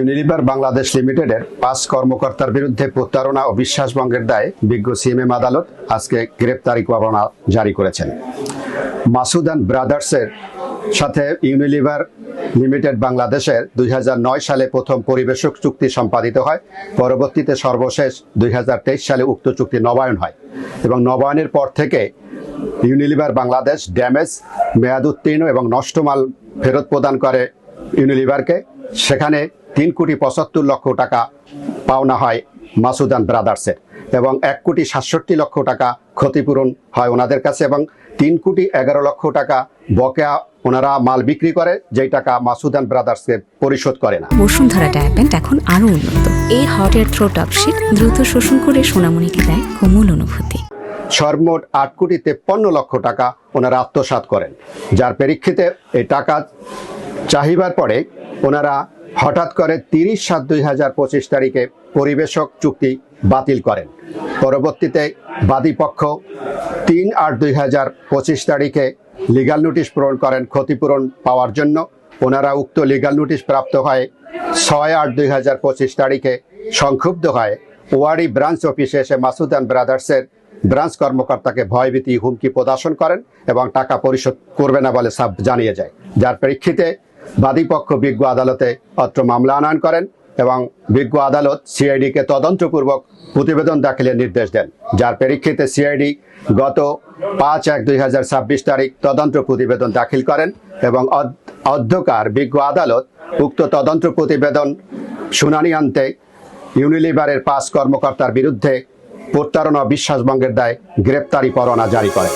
Unilever Bangladesh লিমিটেডের পাঁচ কর্মকর্তার বিরুদ্ধে প্রতারণা ও বিশ্বাসভঙ্গের দায়ে বিজ্ঞ সিএমএম আদালত আজকে গ্রেপ্তারি পরোয়ানা জারি করেছেন। মাসুদান ব্রাদার্সের সাথে ইউনিলিভার লিমিটেড বাংলাদেশের দুই হাজার নয় সালে প্রথম পরিবেশক চুক্তি সম্পাদিত হয়। পরবর্তীতে সর্বশেষ দুই হাজার তেইশ সালে উক্ত চুক্তি নবায়ন হয় এবং নবায়নের পর থেকে ইউনিলিভার বাংলাদেশ ড্যামেজ, মেয়াদ উত্তীর্ণ এবং নষ্ট মাল ফেরত প্রদান করে ইউনিলিভারকে। সেখানে তিন কোটি পঁচাত্তর লক্ষ টাকা পাওনা হয় মাসুদান ব্রাদার্সের এবং এক কোটি সাতষট্টি লক্ষ টাকা ক্ষতিপূরণ হয় ওনাদের কাছে এবং তিন কোটি এগারো লক্ষ টাকা বকেয়া ওনারা মাল বিক্রি করে যেই টাকা মাসুদান ব্রাদার্সকে পরিশোধ করে না। বসুন্ধরা ডায়াপেন্ট এখন আরও উন্নত। এই হট এয়ার থ্রো টপশিট দ্রুত শোষণ করে সোনামণিকে দেয় কোমল অনুভূতি। সর্বমোট আট কোটি তেপ্পান্ন লক্ষ টাকা ওনারা আত্মসাৎ করেন। যার প্রেক্ষিতে এই টাকা চাহিবার পরে ওনারা হঠাৎ করে তিরিশ সাত দুই হাজার পঁচিশ তারিখে পরিবেশক চুক্তি বাতিল করেন। পরবর্তীতে বাদীপক্ষ তিন আট দুই হাজার পঁচিশ তারিখে লিগাল নোটিশ পূরণ করেন ক্ষতিপূরণ পাওয়ার জন্য। ওনারা উক্ত লিগাল নোটিশ প্রাপ্ত হয় ছয় আট দুই হাজার পঁচিশ তারিখে সংক্ষুব্ধ হয় ওয়ারি ব্রাঞ্চ অফিসে এসে মাসুদান ব্রাদার্সের ব্রাঞ্চ কর্মকর্তাকে ভয়ভীতি হুমকি প্রদর্শন করেন এবং টাকা পরিশোধ করবে না বলে সাব জানিয়ে যায়। যার প্রেক্ষিতে বাদীপক্ষ বিজ্ঞ আদালতে অত্র মামলা আনয়ন করেন এবং বিজ্ঞ আদালত সিআইডিকে তদন্তপূর্বক প্রতিবেদন দাখিলের নির্দেশ দেন। যার প্রেক্ষিতে সিআইডি গত পাঁচ এক দুই তারিখ তদন্ত প্রতিবেদন দাখিল করেন এবং অধ্যকার বিজ্ঞ আদালত উক্ত তদন্ত প্রতিবেদন শুনানি আনতে ইউনিলিভারের পাঁচ কর্মকর্তার বিরুদ্ধে প্রতারণা ও বিশ্বাসভঙ্গের দায় গ্রেপ্তারি পরোয়ানা জারি করে